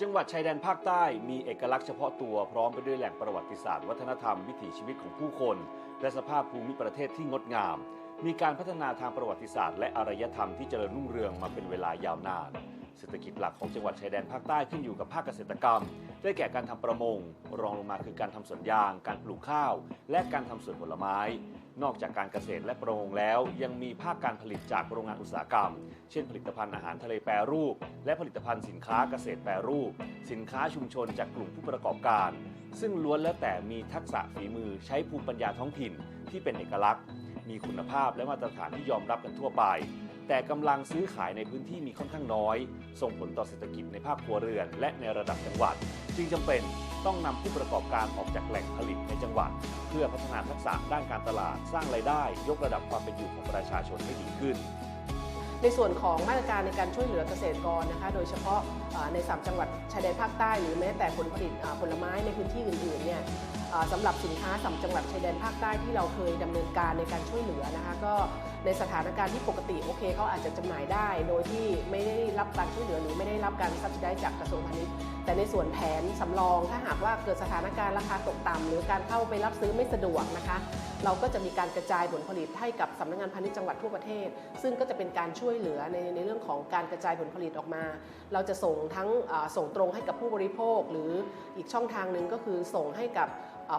จังหวัดชายแดนภาคใต้มีเอกลักษณ์เฉพาะตัวพร้อมไปด้วยแหล่งประวัติศาสตร์วัฒนธรรมวิถีชีวิตของผู้คน และสภาพภูมิประเทศที่งดงาม มีการพัฒนาทางประวัติศาสตร์ และอารยธรรมที่เจริญรุ่งเรืองมาเป็นเวลายาวนาน เศรษฐกิจหลักของจังหวัดชายแดนภาคใต้ขึ้นอยู่กับภาคเกษตรกรรม ได้แก่การทำประมง รองลงมาคือการทำสวนยาง การปลูกข้าว และการทำสวนผลไม้ นอกจากการเกษตรและประมงแล้ว ยังมีภาคการผลิตจากโรงงานอุตสาหกรรม เช่น ผลิตภัณฑ์อาหารทะเลแปรรูป และผลิตภัณฑ์สินค้าเกษตรแปรรูป สินค้าชุมชนจากกลุ่มผู้ประกอบการ ซึ่งล้วนแล้วแต่มีทักษะฝีมือใช้ภูมิปัญญาท้องถิ่น ที่เป็นเอกลักษณ์ มีคุณภาพและมาตรฐานที่ยอมรับกันทั่วไป แต่กำลังซื้อขายในพื้นที่มีค่อนข้างน้อย ส่งผลต่อเศรษฐกิจในภาคครัวเรือน และในระดับจังหวัด จึงจำเป็นต้องนำผู้ประกอบการออกจากแหล่งผลิตในจังหวัด เพื่อพัฒนาทักษะด้านการตลาด สร้างรายได้ ยกระดับความเป็นอยู่ของประชาชนให้ดีขึ้น ในส่วนของมาตรการในการช่วยเหลือเกษตรกรนะคะ โดยเฉพาะในสามจังหวัดชายแดนภาคใต้หรือแม้แต่ผลผลิตผลไม้ในพื้นที่อื่นๆเนี่ยสำหรับสินค้าสามจังหวัดชายแดนภาคใต้ที่เราเคยดำเนินการในการช่วยเหลือนะคะก็ ในสถานการณ์ที่ปกติโอเคเขาอาจจะจำหน่ายได้ โดยที่ไม่ได้รับการช่วยเหลือหรือไม่ได้รับการซับซิได้จากกระทรวงพาณิชย์ แต่ในส่วนแผนสำรองถ้าหากว่าเกิดสถานการณ์ราคาตกต่ำหรือการเข้าไปรับซื้อไม่สะดวกนะคะ เราก็จะมีการกระจายผลผลิตให้กับสำนักงานพาณิชย์จังหวัดทั่วประเทศ ซึ่งก็จะเป็นการช่วยเหลือในในเรื่องของการกระจายผลผลิตออกมา เราจะส่งทั้งส่งตรงให้กับผู้บริโภค หรืออีกช่องทางหนึ่งก็คือส่งให้กับ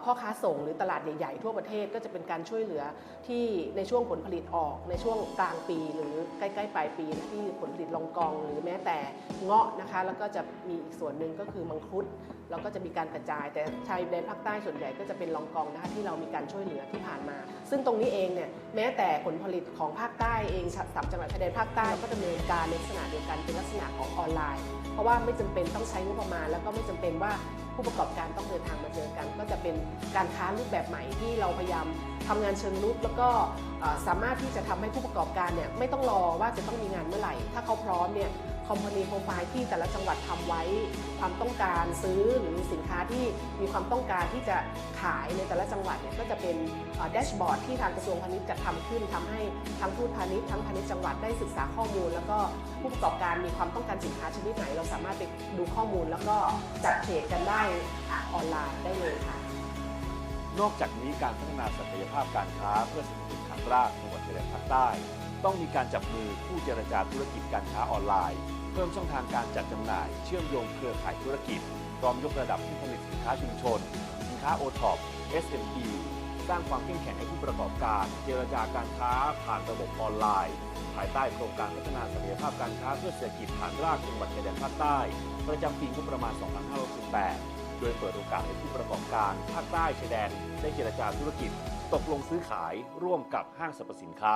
พ่อค้าส่งหรือตลาดใหญ่ๆทั่วประเทศก็จะเป็นการช่วยเหลือที่ในช่วงผลผลิตออกในช่วงกลางปีหรือใกล้ๆปลายปีนะที่ผลผลิตลงกอง หรือแม้แต่เงาะนะคะ แล้วก็จะมีอีกส่วนหนึ่งก็คือมังคุดเราก็จะมีการกระจาย แต่ชายแดนภาคใต้ส่วนใหญ่ก็จะเป็นลองกองนะคะที่เรามีการช่วยเหลือที่ผ่านมา ซึ่งตรงนี้เองเนี่ยแม้แต่ผลผลิตของภาคใต้เองสามจังหวัดชายแดนภาคใต้ก็ดำเนินการในลักษณะเดียวกันเป็นลักษณะของออนไลน์ เพราะว่าไม่จำเป็นต้องใช้งบประมาณ แล้วก็ไม่จำเป็นว่า ผู้ประกอบการต้องเดินทางมาเจอกัน ก็จะเป็นการค้ารูปแบบใหม่ที่เราพยายามทำงานเชิงรุกแล้วก็สามารถที่จะทำให้ผู้ประกอบการเนี่ยไม่ต้องรอว่าจะต้องมีงานเมื่อไหร่ ถ้าเขาพร้อมเนี่ย คอมพานีโปรไฟล์ที่แต่ละจังหวัดทำไว้ ความต้องการซื้อหรือสินค้าที่มีความต้องการที่จะขายในแต่ละจังหวัดเนี่ยก็จะเป็นแดชบอร์ดที่ทางกระทรวงพาณิชย์จัดทำขึ้นทำให้ทั้งทูตพาณิชย์ทั้งพาณิชย์จังหวัดได้ศึกษาข้อมูล แล้วก็ผู้ประกอบการมีความต้องการสินค้าชนิดไหน เราสามารถไปดูข้อมูล แล้วก็จัดเทรดกันได้ออนไลน์ได้เลยค่ะนอกจากนี้การพัฒนาศักยภาพการค้าเพื่อเศรษฐกิจฐานรากจังหวัดชายแดนภาคใต้ ต้องมีการจับมือผู้เจรจาธุรกิจการค้าออนไลน์ เพิ่มช่องทางการจัดจำหน่าย เชื่อมโยงเครือข่ายธุรกิจ พร้อมยกระดับผู้ผลิตสินค้าชุมชน สินค้าโอท็อป SME สร้างความเข้มแข็งให้ผู้ประกอบการ เจรจาการค้าผ่านระบบออนไลน์ ภายใต้โครงการพัฒนาศักยภาพการค้าเพื่อเศรษฐกิจฐานรากจังหวัดชายแดนภาคใต้ ประจำปีงบประมาณ 2568 โดยเปิดโอกาสให้ผู้ประกอบการภาคใต้ชายแดนได้เจรจาธุรกิจ ตกลงซื้อขายร่วมกับห้างสรรพสินค้า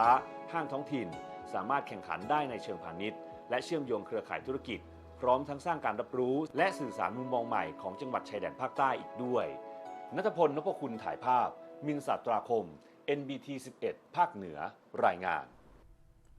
ห้างท้องถิ่น สามารถแข่งขันได้ในเชิงพาณิชย์ และเชื่อมโยงเครือข่ายธุรกิจ พร้อมทั้งสร้างการรับรู้ และสื่อสารมุมมองใหม่ของจังหวัดชายแดนภาคใต้อีกด้วยนัทพลนพคุณถ่ายภาพ มินสัตราคม NBT 11 ภาคเหนือรายงาน